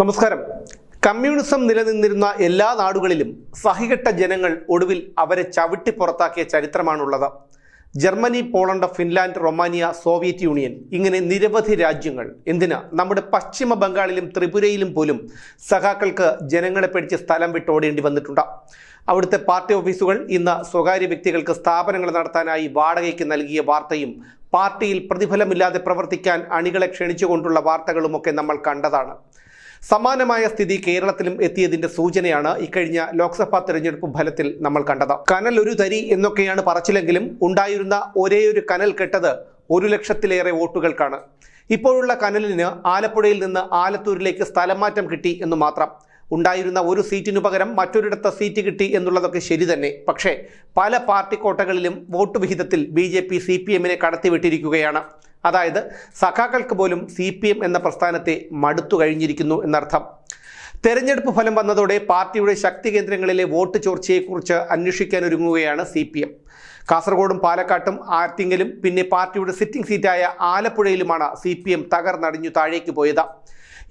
നമസ്കാരം. കമ്മ്യൂണിസം നിലനിന്നിരുന്ന എല്ലാ നാടുകളിലും സഹികെട്ട ജനങ്ങൾ ഒടുവിൽ അവരെ ചവിട്ടി പുറത്താക്കിയ ചരിത്രമാണുള്ളത്. Germany Poland Finland Romania Soviet Union ഇങ്ങനെ നിരവധി രാജ്യങ്ങൾ. എന്തിനാ? നമ്മുടെ പശ്ചിമ ബംഗാളിലും ത്രിപുരയിലും പോലും സഖാക്കൾക്ക് ജനങ്ങളെ പിടിച്ച് സ്ഥലം വിട്ടോടേണ്ടി വന്നിട്ടുണ്ട്. അവിടുത്തെ പാർട്ടി ഓഫീസുകൾ ഇന്ന് സ്വകാര്യ വ്യക്തികൾക്ക് സ്ഥാപനങ്ങൾ നടത്താനായി വാടകയ്ക്ക് നൽകിയ വാർത്തയും പാർട്ടിയിൽ പ്രതിഫലമില്ലാതെ പ്രവർത്തിക്കാൻ അണികളെ ക്ഷണിച്ചുകൊണ്ടുള്ള വാർത്തകളുമൊക്കെ നമ്മൾ കണ്ടതാണ്. സമാനമായ സ്ഥിതി കേരളത്തിലും എത്തിയതിന്റെ സൂചനയാണ് ഇക്കഴിഞ്ഞ ലോക്സഭാ തെരഞ്ഞെടുപ്പ് ഫലത്തിൽ നമ്മൾ കണ്ടത്. കനൽ ഒരു തരി എന്നൊക്കെയാണ് പറച്ചിലെങ്കിലും ഉണ്ടായിരുന്ന ഒരേയൊരു കനൽ കെട്ടത് ഒരു ലക്ഷത്തിലേറെ വോട്ടുകൾക്കാണ്. ഇപ്പോഴുള്ള കനലിന് ആലപ്പുഴയിൽ നിന്ന് ആലത്തൂരിലേക്ക് സ്ഥലംമാറ്റം കിട്ടി എന്ന് മാത്രം. ഉണ്ടായിരുന്ന ഒരു സീറ്റിനു പകരം മറ്റൊരിടത്ത് സീറ്റ് കിട്ടി എന്നുള്ളതൊക്കെ ശരി തന്നെ. പക്ഷേ പല പാർട്ടി കോട്ടകളിലും vote വിഹിതത്തിൽ B J P C P എമ്മിനെ കടത്തിവിട്ടിരിക്കുകയാണ്. അതായത് സഖാക്കൾക്ക് പോലും സി പി എം എന്ന പ്രസ്ഥാനത്തെ മടുത്തു കഴിഞ്ഞിരിക്കുന്നു എന്നർത്ഥം. തെരഞ്ഞെടുപ്പ് ഫലം വന്നതോടെ പാർട്ടിയുടെ ശക്തി കേന്ദ്രങ്ങളിലെ വോട്ട് ചോർച്ചയെക്കുറിച്ച് അന്വേഷിക്കാനൊരുങ്ങുകയാണ് സി പി എം. കാസർഗോഡും പാലക്കാട്ടും ആറ്റിങ്ങലും പിന്നെ പാർട്ടിയുടെ സിറ്റിംഗ് സീറ്റായ ആലപ്പുഴയിലുമാണ് സി പി എം തകർന്നടിഞ്ഞു താഴേക്ക് പോയത്.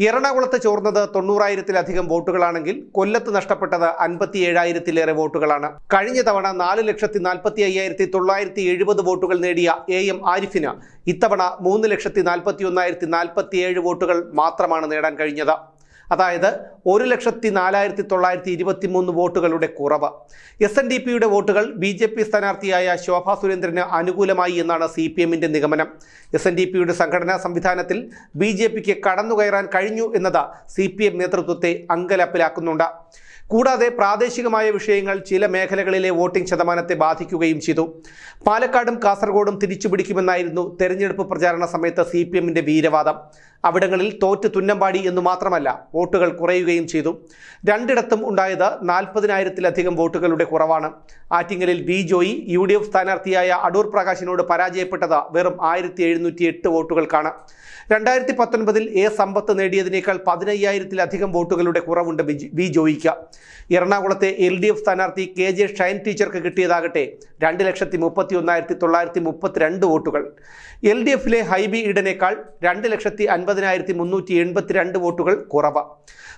എറണാകുളത്ത് ചോർന്നത് തൊണ്ണൂറായിരത്തിലധികം വോട്ടുകളാണെങ്കിൽ കൊല്ലത്ത് നഷ്ടപ്പെട്ടത് അൻപത്തി ഏഴായിരത്തിലേറെ വോട്ടുകളാണ്. കഴിഞ്ഞ തവണ നാല് ലക്ഷത്തി നാൽപ്പത്തി അയ്യായിരത്തി തൊള്ളായിരത്തി എഴുപത് വോട്ടുകൾ നേടിയ എ എം ആരിഫിന് ഇത്തവണ മൂന്ന് ലക്ഷത്തി നാൽപ്പത്തി ഒന്നായിരത്തി നാൽപ്പത്തി ഏഴ് വോട്ടുകൾ മാത്രമാണ് നേടാൻ കഴിഞ്ഞത്. അതായത് ഒരു ലക്ഷത്തി നാലായിരത്തി തൊള്ളായിരത്തി ഇരുപത്തി മൂന്ന് വോട്ടുകളുടെ കുറവ്. എസ് എൻ ഡി പിയുടെ വോട്ടുകൾ ബി ജെ പി സ്ഥാനാർത്ഥിയായ ശോഭാ സുരേന്ദ്രന് അനുകൂലമായി എന്നാണ് സി പി എമ്മിന്റെ നിഗമനം. എസ് എൻ ഡി പിയുടെ സംഘടനാ സംവിധാനത്തിൽ ബി ജെ പിക്ക് കടന്നുകയറാൻ കഴിഞ്ഞു എന്നത് സി പി എം നേതൃത്വത്തെ അങ്കലപ്പിലാക്കുന്നുണ്ട്. കൂടാതെ പ്രാദേശികമായ വിഷയങ്ങൾ ചില മേഖലകളിലെ വോട്ടിംഗ് ശതമാനത്തെ ബാധിക്കുകയും ചെയ്തു. പാലക്കാടും കാസർഗോഡും തിരിച്ചുപിടിക്കുമെന്നായിരുന്നു തെരഞ്ഞെടുപ്പ് പ്രചാരണ സമയത്ത് സി പി എമ്മിന്റെ വീരവാദം. അവിടങ്ങളിൽ തോറ്റ് തുന്നമ്പാടി എന്നു മാത്രമല്ല വോട്ടുകൾ കുറയുകയും ചെയ്തു. രണ്ടിടത്തും ഉണ്ടായത് നാൽപ്പതിനായിരത്തിലധികം വോട്ടുകളുടെ കുറവാണ്. ആറ്റിങ്ങലിൽ B Joy U D F സ്ഥാനാർത്ഥിയായ Adoor പ്രകാശിനോട് പരാജയപ്പെട്ടത് വെറും ആയിരത്തി എഴുന്നൂറ്റി എട്ട് വോട്ടുകൾക്കാണ്. രണ്ടായിരത്തി പത്തൊൻപതിൽ എ സമ്പത്ത് നേടിയതിനേക്കാൾ പതിനയ്യായിരത്തിലധികം വോട്ടുകളുടെ കുറവുണ്ട് ബി- ജോയിക്ക്. എറണാകുളത്തെ എൽ ഡി എഫ് സ്ഥാനാർത്ഥി കെ ജെ ഷൈൻ ടീച്ചർക്ക് കിട്ടിയതാകട്ടെ രണ്ട് ലക്ഷത്തി മുപ്പത്തി ഒന്നായിരത്തി തൊള്ളായിരത്തി മുപ്പത്തിരണ്ട് വോട്ടുകൾ. എൽ ഡി എഫിലെ ഹൈബി ഈഡനേക്കാൾ രണ്ട് ലക്ഷത്തി അൻപതിനായിരത്തി മുന്നൂറ്റി എൺപത്തിരണ്ട് വോട്ടുകൾ കുറവ്.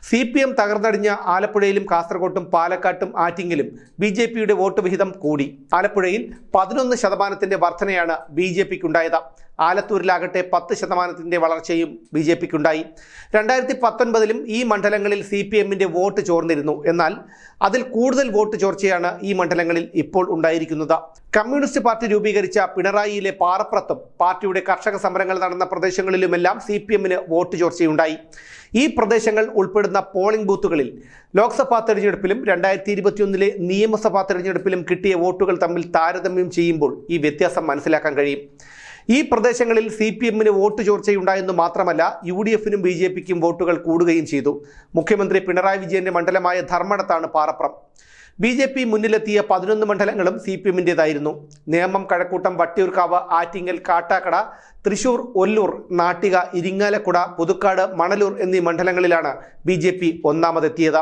സി പി എം തകർന്നടിഞ്ഞ ആലപ്പുഴയിലും കാസർഗോട്ടും പാലക്കാട്ടും ആറ്റിങ്ങിലും ബി ജെ പിയുടെ വോട്ട് വിഹിതം കൂടി. ആലപ്പുഴയിൽ പതിനൊന്ന് ശതമാനത്തിന്റെ വർധനയാണ് ബി ജെ പിക്കുണ്ടായത്. ആലത്തൂരിലാകട്ടെ പത്ത് ശതമാനത്തിന്റെ വളർച്ചയും ബി ജെ പിക്കുണ്ടായി. രണ്ടായിരത്തി പത്തൊൻപതിലും ഈ മണ്ഡലങ്ങളിൽ സി പി എമ്മിന്റെ വോട്ട് ചോർന്നിരുന്നു. എന്നാൽ അതിൽ കൂടുതൽ വോട്ട് ചോർച്ചയാണ് ഈ മണ്ഡലങ്ങളിൽ ഇപ്പോൾ ഉണ്ടായിരിക്കുന്നത്. കമ്മ്യൂണിസ്റ്റ് പാർട്ടി രൂപീകരിച്ച പിണറായിയിലെ പാറപ്രത്തും പാർട്ടിയുടെ കർഷക സമരങ്ങൾ നടന്ന പ്രദേശങ്ങളിലുമെല്ലാം സി പി എമ്മിന് വോട്ട് ചോർച്ചയുണ്ടായി. ഈ പ്രദേശങ്ങൾ ഉൾപ്പെടുന്ന പോളിംഗ് ബൂത്തുകളിൽ ലോക്സഭാ തെരഞ്ഞെടുപ്പിലും രണ്ടായിരത്തി ഇരുപത്തിയൊന്നിലെ നിയമസഭാ തെരഞ്ഞെടുപ്പിലും കിട്ടിയ വോട്ടുകൾ തമ്മിൽ താരതമ്യം ചെയ്യുമ്പോൾ ഈ വ്യത്യാസം മനസ്സിലാക്കാൻ കഴിയും. ഈ പ്രദേശങ്ങളിൽ സി പി എമ്മിന് വോട്ട് ചോർച്ചയുണ്ടായെന്ന് മാത്രമല്ല യു ഡി എഫിനും ബി ജെ പിക്കും വോട്ടുകൾ കൂടുകയും ചെയ്തു. മുഖ്യമന്ത്രി പിണറായി വിജയന്റെ മണ്ഡലമായ ധർമ്മടത്താണ് പാറപ്രം ബി ജെ പി മുന്നിലെത്തിയ പതിനൊന്ന് മണ്ഡലങ്ങളും സി പി എമ്മിന്റെതായിരുന്നു നേമം കഴക്കൂട്ടം വട്ടിയൂർക്കാവ് ആറ്റിങ്ങൽ കാട്ടാക്കട തൃശൂർ ഒല്ലൂർ നാട്ടിക ഇരിങ്ങാലക്കുട പുതുക്കാട് മണലൂർ എന്നീ മണ്ഡലങ്ങളിലാണ് ബി ജെ പി ഒന്നാമതെത്തിയത്.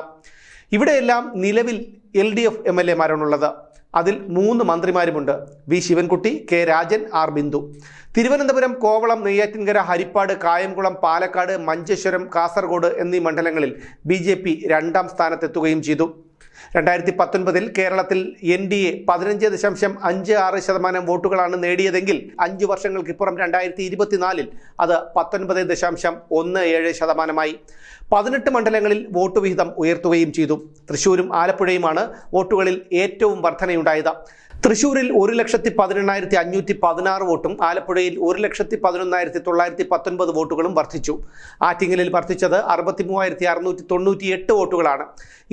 ഇവിടെയെല്ലാം നിലവിൽ L D F M L എമാരാണുള്ളത് അതിൽ മൂന്ന് മന്ത്രിമാരുമുണ്ട്. V. Sivankutty K. Rajan R. Bindu. Thiruvananthapuram Kovalam Neyyattinkara Haripad Kayamkulam Palakkad Manjeshwaram Kasaragod എന്നീ മണ്ഡലങ്ങളിൽ ബി രണ്ടാം സ്ഥാനത്തെത്തുകയും ചെയ്തു. രണ്ടായിരത്തി പത്തൊൻപതിൽ കേരളത്തിൽ എൻ ഡി എ പതിനഞ്ച് ദശാംശം അഞ്ച് ആറ് ശതമാനം വോട്ടുകളാണ് നേടിയതെങ്കിൽ അഞ്ച് വർഷങ്ങൾക്കിപ്പുറം രണ്ടായിരത്തി ഇരുപത്തിനാലിൽ അത് പത്തൊൻപത് ദശാംശം ഒന്ന് ഏഴ് ശതമാനമായി. പതിനെട്ട് മണ്ഡലങ്ങളിൽ വോട്ട് വിഹിതം ഉയർത്തുകയും ചെയ്തു. തൃശൂരും ആലപ്പുഴയുമാണ് വോട്ടുകളിൽ ഏറ്റവും വർധനയുണ്ടായത്. തൃശൂരിൽ ഒരു ലക്ഷത്തി പതിനെണ്ണായിരത്തി അഞ്ഞൂറ്റി പതിനാറ് വോട്ടും ആലപ്പുഴയിൽ ഒരു ലക്ഷത്തി പതിനൊന്നായിരത്തി തൊള്ളായിരത്തി പത്തൊൻപത് വോട്ടുകളും വർദ്ധിച്ചു. ആറ്റിങ്ങലിൽ വർദ്ധിച്ചത് അറുപത്തി മൂവായിരത്തി അറുന്നൂറ്റി തൊണ്ണൂറ്റി എട്ട് വോട്ടുകളാണ്.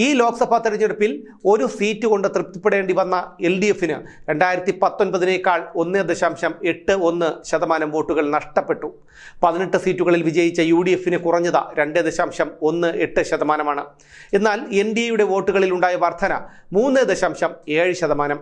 ഈ ലോക്സഭാ തെരഞ്ഞെടുപ്പിൽ ഒരു സീറ്റ് കൊണ്ട് തൃപ്തിപ്പെടേണ്ടി വന്ന എൽ ഡി എഫിന് രണ്ടായിരത്തി പത്തൊൻപതിനേക്കാൾ ഒന്ന് ദശാംശം എട്ട് ഒന്ന് ശതമാനം വോട്ടുകൾ നഷ്ടപ്പെട്ടു. പതിനെട്ട് സീറ്റുകളിൽ വിജയിച്ച യു ഡി എഫിന് കുറഞ്ഞത് രണ്ട് ദശാംശം ഒന്ന് എട്ട് ശതമാനമാണ്. എന്നാൽ എൻ ഡി എയുടെ വോട്ടുകളിൽ ഉണ്ടായ വർധന മൂന്ന് ദശാംശം ഏഴ് ശതമാനം.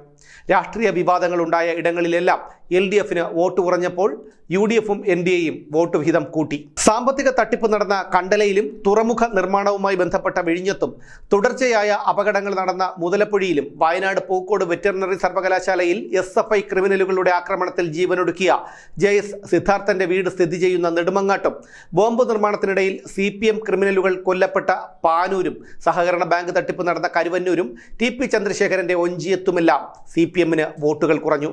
രാഷ്ട്രീയ വിവാദങ്ങൾ ഉണ്ടായ ഇടങ്ങളിലെല്ലാം എൽ ഡി എഫിന് വോട്ട് കുറഞ്ഞപ്പോൾ യു ഡി എഫും എൻ ഡി എയും വോട്ട് വിഹിതം കൂട്ടി. സാമ്പത്തിക തട്ടിപ്പ് നടന്ന കണ്ടലയിലും തുറമുഖ നിർമ്മാണവുമായി ബന്ധപ്പെട്ട വിഴിഞ്ഞത്തും തുടർച്ചയായ അപകടങ്ങൾ നടന്ന മുതലപ്പുഴയിലും വയനാട് പൂക്കോട് വെറ്ററിനറി സർവകലാശാലയിൽ എസ് എഫ് ഐ ക്രിമിനലുകളുടെ ആക്രമണത്തിൽ ജീവനൊടുക്കിയ ജെ എസ് സിദ്ധാർത്ഥന്റെ വീട് സ്ഥിതി ചെയ്യുന്ന നെടുമങ്ങാട്ടും ബോംബ് നിർമ്മാണത്തിനിടയിൽ സി പി എം ക്രിമിനലുകൾ കൊല്ലപ്പെട്ട പാനൂരും സഹകരണ ബാങ്ക് തട്ടിപ്പ് നടന്ന കരുവന്നൂരും ടി പി ചന്ദ്രശേഖരന്റെ ഒഞ്ചിയത്തുമെല്ലാം സി പി എമ്മിന് വോട്ടുകൾ കുറഞ്ഞു.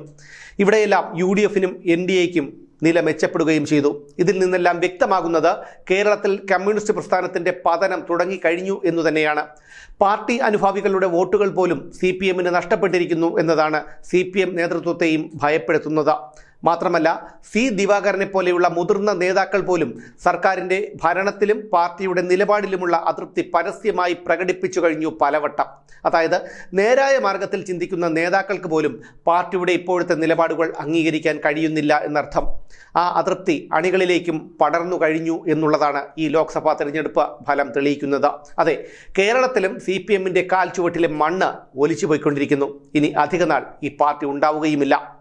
ഇവിടെയെല്ലാം യു ഡി എഫിനും എൻ ഡി എക്കും നില മെച്ചപ്പെടുകയും ചെയ്തു. ഇതിൽ നിന്നെല്ലാം വ്യക്തമാകുന്നത് കേരളത്തിൽ കമ്മ്യൂണിസ്റ്റ് പ്രസ്ഥാനത്തിന്റെ പതനം തുടങ്ങിക്കഴിഞ്ഞു എന്നു തന്നെയാണ്. പാർട്ടി അനുഭാവികളുടെ വോട്ടുകൾ പോലും സി പി എമ്മിന് നഷ്ടപ്പെട്ടിരിക്കുന്നു എന്നതാണ് സി പി എം നേതൃത്വത്തെയും ഭയപ്പെടുത്തുന്നത്. മാത്രമല്ല സി ദിവാകരനെ പോലെയുള്ള മുതിർന്ന നേതാക്കൾ പോലും സർക്കാരിന്റെ ഭരണത്തിലും പാർട്ടിയുടെ നിലപാടിലുമുള്ള അതൃപ്തി പരസ്യമായി പ്രകടിപ്പിച്ചു കഴിഞ്ഞു പലവട്ടം. അതായത് നേരായ മാർഗത്തിൽ ചിന്തിക്കുന്ന നേതാക്കൾക്ക് പോലും പാർട്ടിയുടെ ഇപ്പോഴത്തെ നിലപാടുകൾ അംഗീകരിക്കാൻ കഴിയുന്നില്ല എന്നർത്ഥം. ആ അതൃപ്തി അണികളിലേക്കും പടർന്നു കഴിഞ്ഞു എന്നുള്ളതാണ് ഈ ലോക്സഭാ തെരഞ്ഞെടുപ്പ് ഫലം തെളിയിക്കുന്നത്. അതെ കേരളത്തിലും സി പി എമ്മിന്റെ കാൽ ചുവട്ടിലെ മണ്ണ് ഒലിച്ചു പോയിക്കൊണ്ടിരിക്കുന്നു ഇനി അധികനാൾ ഈ പാർട്ടി ഉണ്ടാവുകയുമില്ല.